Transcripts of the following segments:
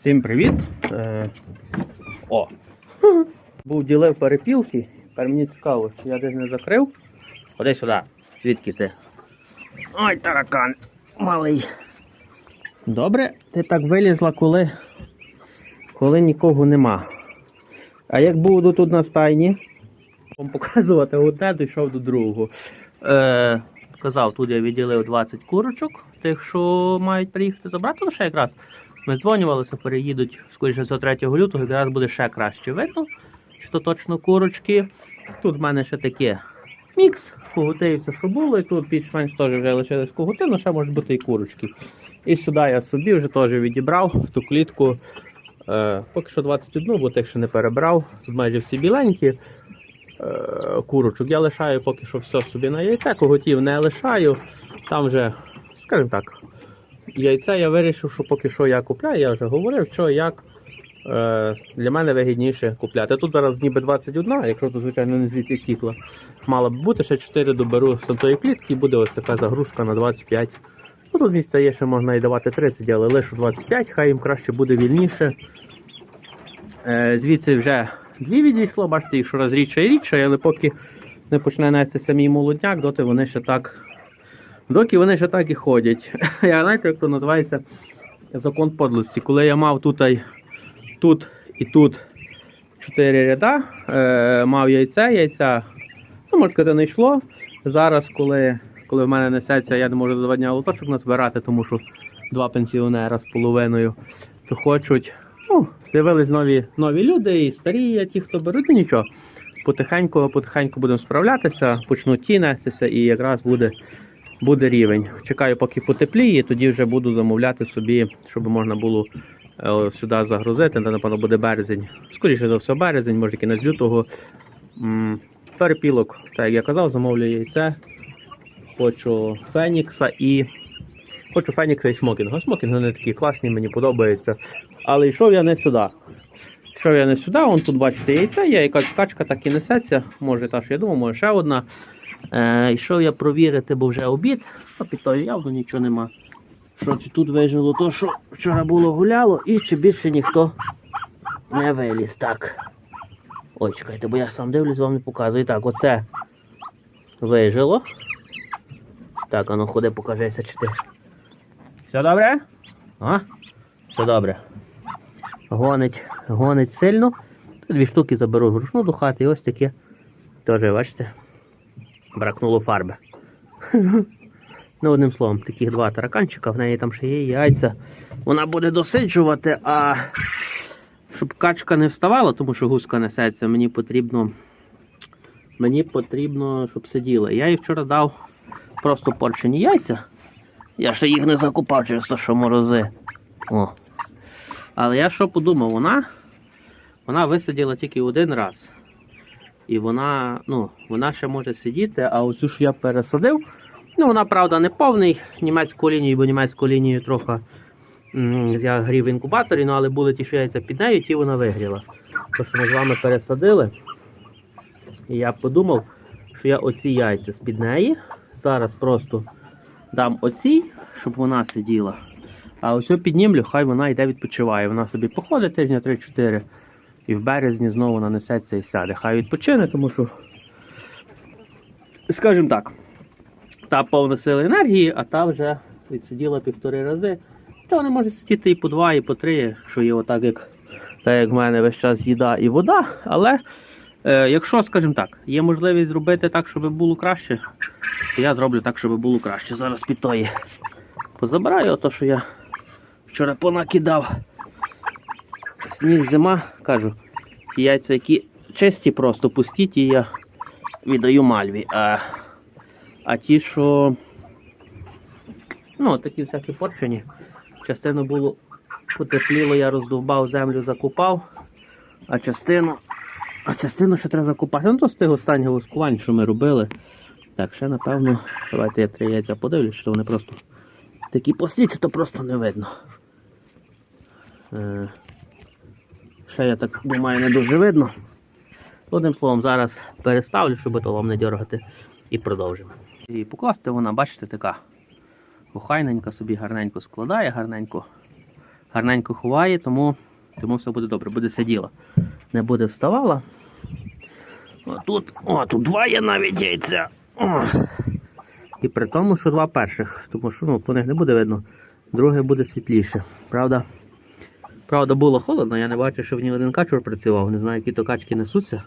Всім привіт! Е, О! Був ділив перепілки. Тепер мені цікаво, чи я десь не закрив. Ходи сюди. Звідки ти? Ой, таракан малий. Добре, ти так вилізла, коли, коли нікого нема. А як буду тут на стайні, вам показувати одне, дійшов до другого. Е, казав, тут я відділив 20 курочок, тих, що мають приїхати забрати, ще якраз. Ми дзвонювалися, переїдуть скоріше за 3 лютого, якраз буде ще краще видно, що точно курочки. Тут в мене ще таке мікс, когути все, що було, і тут більш-менш теж вже лишились когути, але ще можуть бути і курочки. І сюди я собі вже теж відібрав ту клітку. Е, поки що 21, бо тих ще не перебрав. Тут майже всі біленькі е, курочок. Я лишаю поки що все собі на яйце, коготів не лишаю. Там вже, скажімо так, яйця я вирішив, що поки що я купляю, я вже говорив, що як е, для мене вигідніше купляти. Тут зараз ніби 21, якщо то, звичайно, не звідси тікла. Мала б бути, ще 4 доберу з тої клітки і буде ось така загрузка на 25. Ну, тут місця є, ще можна і давати 30, але лише 25, хай їм краще буде вільніше. Е, звідси вже дві відійшло, бачите, їх щораз рідше і рідше, але поки не почне нестися мій молодняк, доти вони ще так. Доки вони ще так і ходять. Я знаєте, як то називається закон подлості. Коли я мав тут, тут і тут чотири ряда, е, мав яйця, яйця, ну, можна сказати, не йшло. Зараз, коли, коли в мене несеться, я не можу за два дня лоточок назбирати, тому що два пенсіонера з половиною, то хочуть. Ну, з'явились нові, нові люди, і старі, і ті, хто беруть, ну нічого. Потихеньку, потихеньку будемо справлятися, почнуть ті нестися і якраз буде, буде рівень. Чекаю, поки потепліє, тоді вже буду замовляти собі, щоб можна було е, сюди загрузити. Напевно, буде березень. Скоріше за все, березень, може кінець лютого. Перепілок, так як я казав, замовлю яйце. Хочу Фенікса і. Хочу Фенікса і Смокінга. Смокінги вони такі класні, мені подобаються. Але йшов я не сюди. Йшов я не сюди, вон тут бачите яйця, є якась качка так і несеться. Може та що я думав, може ще одна. Е, йшов я провірити, бо вже обід, а під тою явно нічого нема. Що чи тут вижило то, що вчора було гуляло, і ще більше ніхто не виліз. Так. Ой, чекайте, бо я сам дивлюсь, вам не показую. Так, оце вижило. Так, ану ходи, покажися, чи ти. Все добре? А? Все добре. Гонить, гонить сильно. Дві штуки заберу вручну до хати і ось таке. Теж, бачите, бракнуло фарби. ну, одним словом, таких два тараканчика, в неї там ще є яйця. Вона буде досиджувати, а щоб качка не вставала, тому що гуска несеться, мені потрібно. Мені потрібно, щоб сиділа. Я їй вчора дав просто порчені яйця. Я ще їх не закупав через те, що морози. О. Але я що подумав, вона, вона висиділа тільки один раз. І вона, ну, вона ще може сидіти, а оцю що я пересадив. Ну, вона, правда, не повний німецьку лінію, бо німецьку лінію трохи я грів в інкубаторі, ну, але були ті, що яйця під нею, ті вона вигріла. То, що ми з вами пересадили. І я подумав, що я оці яйця з-під неї зараз просто дам оцій, щоб вона сиділа. А ось піднімлю, хай вона йде відпочиває. Вона собі походить тижня 3-4 і в березні знову вона несеться і сяде. Хай відпочине, тому що, скажімо так, та повна сила енергії, а та вже відсиділа півтори рази. Та вона може сидіти і по два, і по три, що є отак, як, так як в мене весь час їда і вода. Але е, якщо, скажімо так, є можливість зробити так, щоб було краще, то я зроблю так, щоб було краще. Зараз під тої позабираю ото, що я вчора понакидав. Сніг зима, кажу, ті яйця, які чисті, просто пусті, ті я віддаю мальві. А, а ті, що ну, такі всякі порчені, частину було потепліло, я роздовбав землю, закупав, а частину, а частину ще треба закупати. Ну, то з тих останніх воскувань, що ми робили. Так, ще напевно, давайте я три яйця подивлюсь, що вони просто такі пусті, чи то просто не видно. Е, Ще я так думаю, не дуже видно. Одним словом, зараз переставлю, щоб то вам не дергати, і продовжимо. І покласти вона, бачите, така охайненька собі гарненько складає, гарненько гарненько ховає, тому, тому все буде добре, буде сиділа. Не буде вставала. О, тут, о, тут два є навіть яйця. О. І при тому, що два перших, тому що ну, по них не буде видно, друге буде світліше. Правда, правда, було холодно, я не бачу, що в ній один качур працював, не знаю, які то качки несуться.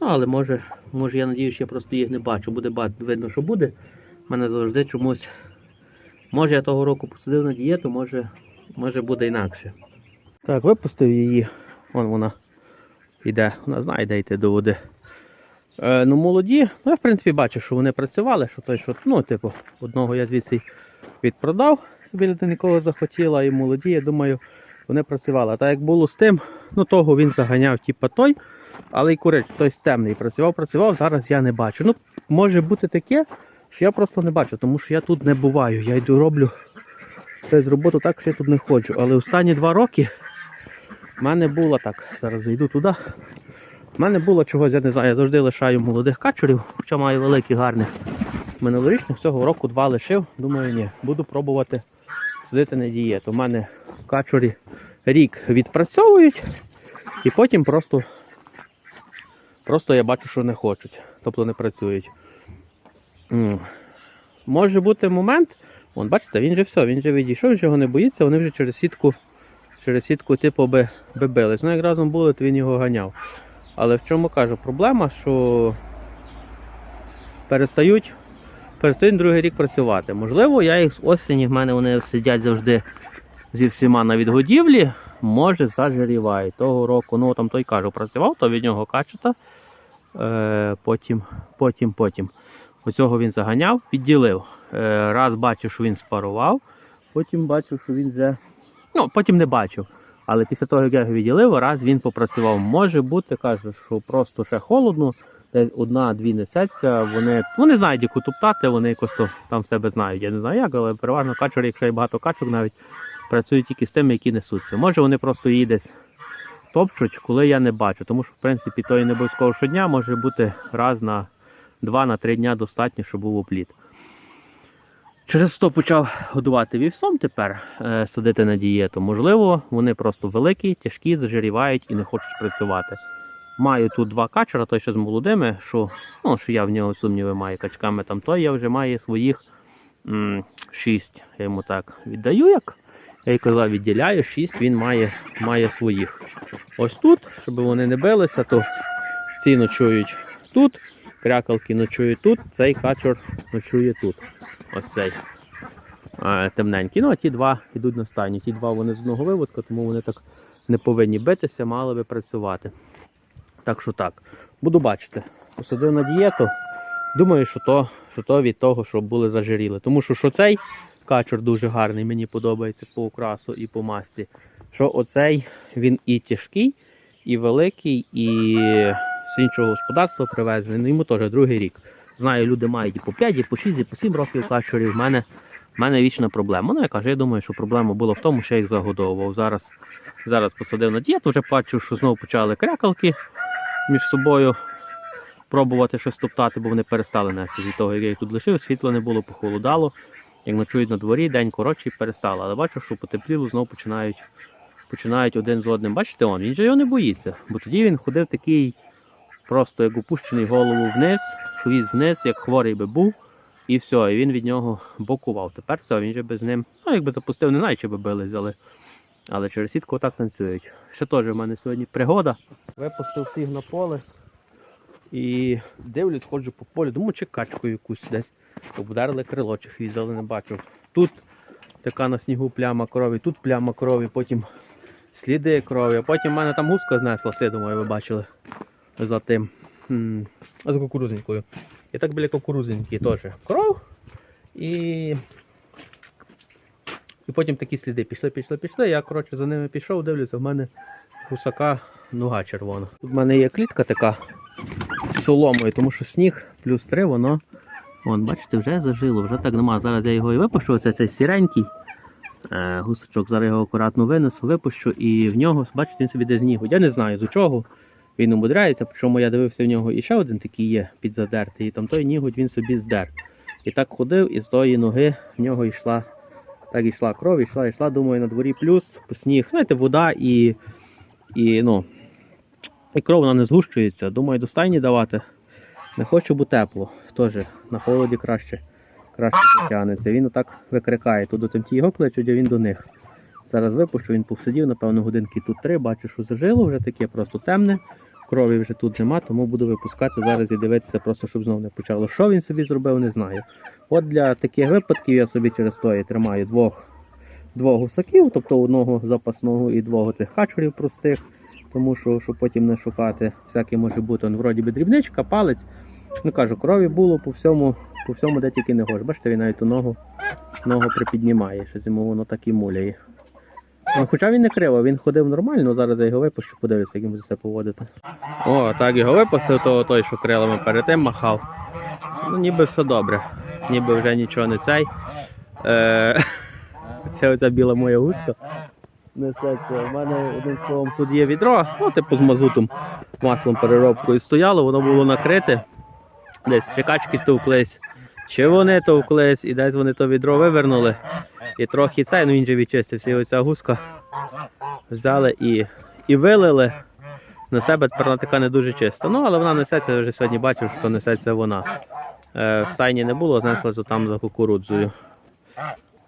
Ну, але може, може я надію, що я просто їх не бачу. Буде видно, що буде. У мене завжди чомусь. Може я того року посадив на дієту, може, може буде інакше. Так, випустив її. Вон вона йде, вона знає, де йти до води. Е, ну, молоді, ну я в принципі бачу, що вони працювали, що той, що, ну, типу, одного я звідси відпродав, собі людина нікого захотіла, і молоді, я думаю, вони працювали. Так як було з тим, ну того він заганяв, типу той, але й курить, той темний працював, працював, зараз я не бачу. Ну, може бути таке, що я просто не бачу, тому що я тут не буваю. Я йду роблю з роботу так, що я тут не ходжу. Але останні два роки в мене було так, зараз зайду туди. У мене було чогось, я не знаю, я завжди лишаю молодих качурів, хоча маю великих гарних. Минулорічних цього року два лишив. Думаю, ні, буду пробувати сидити на дієту. У мене качурі рік відпрацьовують і потім просто, просто я бачу, що не хочуть, тобто не працюють. Може бути момент, вон, бачите, він же все, він же відійшов, він же його не боїться, вони вже через сітку, через сітку типу би, би бились. Ну як разом були, то він його ганяв. Але в чому кажу, проблема, що перестають, перестають другий рік працювати. Можливо, я їх з осені, в мене вони сидять завжди зі всіма на відгодівлі, може зажирівають. Того року, ну там той кажу, працював, то від нього качета. Е, потім, потім, потім. Оцього він заганяв, підділив. Е, раз бачив, що він спарував, потім бачив, що він вже. Ну, потім не бачив. Але після того, як я його відділив, раз він попрацював. Може бути, каже, що просто ще холодно, десь одна-дві несеться, вони, вони знають, яку топтати, вони якось там себе знають. Я не знаю як, але переважно качури, якщо є багато качок, навіть працюють тільки з тими, які несуться. Може вони просто її десь топчуть, коли я не бачу. Тому що, в принципі, то і не обов'язково щодня може бути раз на два на три дня достатньо, щоб був опліт. Через то почав годувати вівсом тепер, е, садити на дієту. Можливо, вони просто великі, тяжкі, зажирівають і не хочуть працювати. Маю тут два качера, той ще з молодими, що, ну, що я в нього сумніви маю качками, там той я вже маю своїх м, шість. Я йому так віддаю, як я й казав, відділяю, шість він має, має своїх. Ось тут, щоб вони не билися, то ці ночують тут, крякалки ночують тут, цей качор ночує тут. Ось цей темненький. Ну, а ті два йдуть на стайню. Ті два вони з одного виводка, тому вони так не повинні битися, мали би працювати. Так що так. Буду бачити. Посадив на дієту. Думаю, що то, що то від того, що були зажиріли. Тому що, що цей качур дуже гарний, мені подобається по окрасу і по масці. Що оцей він і тяжкий, і великий, і з іншого господарства привезений. Ну, йому теж другий рік. Знаю, люди мають і по 5, і по 6, і по 7 років качурів. В мене, в мене вічна проблема. Ну, я кажу, я думаю, що проблема була в тому, що я їх загодовував. Зараз, зараз посадив на дієту, вже бачу, що знову почали крякалки між собою пробувати щось топтати, бо вони перестали нести від того, як я їх тут лишив, світло не було, похолодало. Як ночують на дворі, день коротший перестало. Але бачу, що потепліло, знову починають, починають один з одним. Бачите, он, він же його не боїться. Бо тоді він ходив такий, просто як опущений голову вниз, хвіст вниз, як хворий би був. І все, і він від нього бокував. Тепер все, він же без ним, ну якби запустив, не знаю, чи би бились, але, але через сітку отак танцюють. Ще теж в мене сьогодні пригода. Випустив всіх на поле і дивлюсь, ходжу по полю, думаю, чи качку якусь десь. Обдарили крило, чи хвіст, не бачу. Тут така на снігу пляма крові, тут пляма крові, потім сліди крові, а потім в мене там гуска знесла, я думаю, ви бачили за тим. м, За кукурузенькою. І так біля кукурузеньки теж кров. І... і потім такі сліди пішли, пішли, пішли. Я коротше за ними пішов, дивлюся, в мене гусака нога червона. Тут в мене є клітка така соломою, тому що сніг плюс 3, воно. Вон, бачите, вже зажило, вже так нема. Зараз я його і випущу, оце цей сіренький е, гусачок, зараз його акуратно винесу, випущу і в нього, бачите, він собі де з нігу. Я не знаю з чого він умудряється, причому я дивився в нього і ще один такий є підзадертий, і там той нігодь він собі здер. І так ходив, і з тої ноги в нього йшла Так йшла кров, йшла, йшла, думаю, на дворі плюс, сніг, знаєте, вода і, і, ну, і кров вона не згущується. Думаю, до стайні давати. Не хочу, бо тепло. Теж на холоді краще, краще потягнеться. Він отак викрикає. Тут до темті його кличуть, а він до них. Зараз випущу, він посидів, напевно, годинки тут три, бачу, що зажило вже таке просто темне. Крові вже тут нема, тому буду випускати зараз і дивитися, просто щоб знов не почало. Що він собі зробив, не знаю. От для таких випадків я собі через то і тримаю двох, двох гусаків, тобто одного запасного і двох цих качурів простих, тому що щоб потім не шукати, всяке може бути. Он, вроді би дрібничка, палець. Ну кажу, крові було по всьому, по всьому, де тільки не хочеш. Бачите, він навіть ту ногу, ногу припіднімає, що йому воно так і муляє. Ну, Хоча він не криво, він ходив нормально, зараз я його випущу, подивлюся, як буде себе поводити. О, так його випустив, то той, що крилами перед тим махав. Ну, ніби все добре. Ніби вже нічого не цей. Е, це оця біла моя гуска. Несеться. У мене одним словом тут є відро, ну, типу з мазутом, маслом переробкою стояло, воно було накрите. Десь чекачки товклись, чи вони товклись, і десь вони то відро вивернули. І трохи цей, ну він же відчистився, і оця гуска взяли і, і вилили. На себе тепер вона така не дуже чиста. Ну, але вона несеться, вже сьогодні бачив, що несеться вона. Е, в стайні не було, знеслося там за кукурудзою.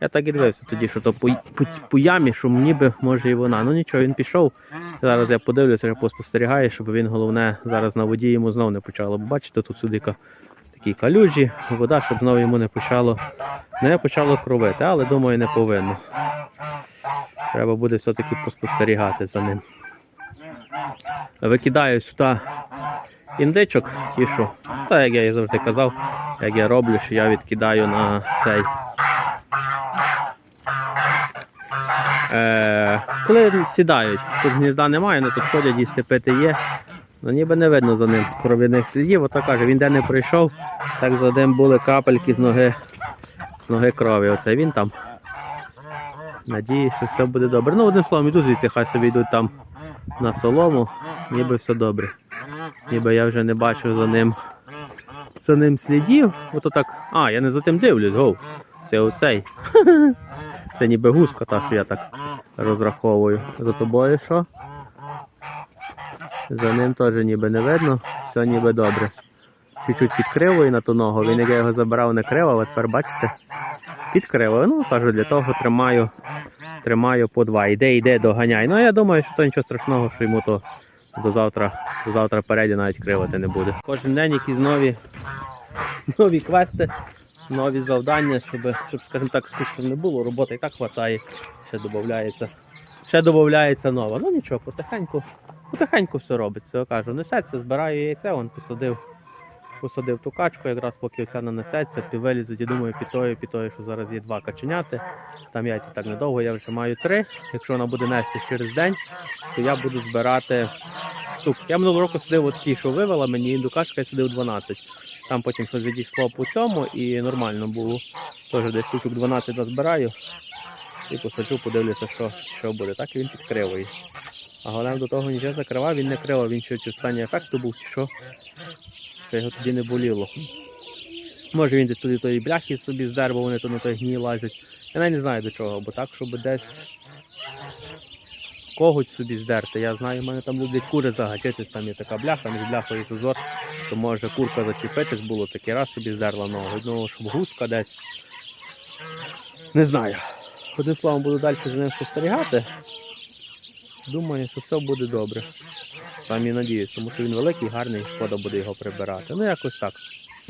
Я так і дивився тоді, що то по, по, по ямі, що ніби може і вона. Ну нічого, він пішов. Зараз я подивлюся, поспостерігаю, щоб він головне зараз на воді йому знов не почало. Бо бачите, тут сюди такі калюжі, вода, щоб знову йому не почало, не почало кровити, але думаю, не повинно. Треба буде все-таки поспостерігати за ним. Викидаю сюди індичок, ті, що, та як я і завжди казав, як я роблю, що я відкидаю на цей. Е, коли сідають, тут гнізда немає, але тут ходять їсти пити є. Ну ніби не видно за ним кров'яних слідів. Ото каже, він де не прийшов, так за ним були капельки з ноги, з ноги крові. Оце він там. Надіюсь, що все буде добре. Ну, одним словом, іду звідси, хай собі йдуть там на солому, ніби все добре. Ніби я вже не бачу за ним за ним слідів. Ото так. А, я не за тим дивлюсь, гоу. Це оцей. Це ніби гуска, та, що я так розраховую. За тобою що? За ним теж ніби не видно, все ніби добре. Чуть-чуть підкривою на ту ногу. Він як я його забирав не криво, а тепер бачите, підкривою. Ну, кажу, для того тримаю, тримаю по два. Іде, йде, доганяй. Ну я думаю, що то нічого страшного, що йому то до завтра, до завтра переді навіть кривати не буде. Кожен день якісь нові, нові квести, нові завдання, щоб, щоб скажімо так, скучно не було. Роботи і так вистачає, ще додається. Ще додається нова. Ну нічого, потихеньку, потихеньку все робиться. Я кажу, несеться, збираю яйце, он посадив, посадив ту качку, якраз поки оця нанесеться, пі- вилізуть і думаю, під тою, під тою, що зараз є два каченяти. Там яйця так недовго, я вже маю три. Якщо вона буде нести через день, то я буду збирати штук. Я минулого року сидив от ті, що вивела мені індукашка, я сидив 12. Там потім щось відійшло по цьому і нормально було. Теж десь штучок 12 назбираю і посаджу, подивлюся, що, що буде. Так і він кривою. А головне до того нічого закривав, він не кривав, він ще стані ефекту був, що, що його тоді не боліло. Може він десь туди тої бляхи собі здер, бо вони то на той гній лазять. Я навіть не знаю до чого, бо так, щоб десь когось собі здерти. Я знаю, в мене там люблять кури загачитись, там є така бляха, між бляхою зазор, то може курка зачепитись було, такий раз собі здерла ногу. Ну, щоб гуска десь. Не знаю. Одним словом, буду далі за ним спостерігати. Думаю, що все буде добре. Сам і надіюсь, тому що він великий, гарний, шкода буде його прибирати. Ну якось так.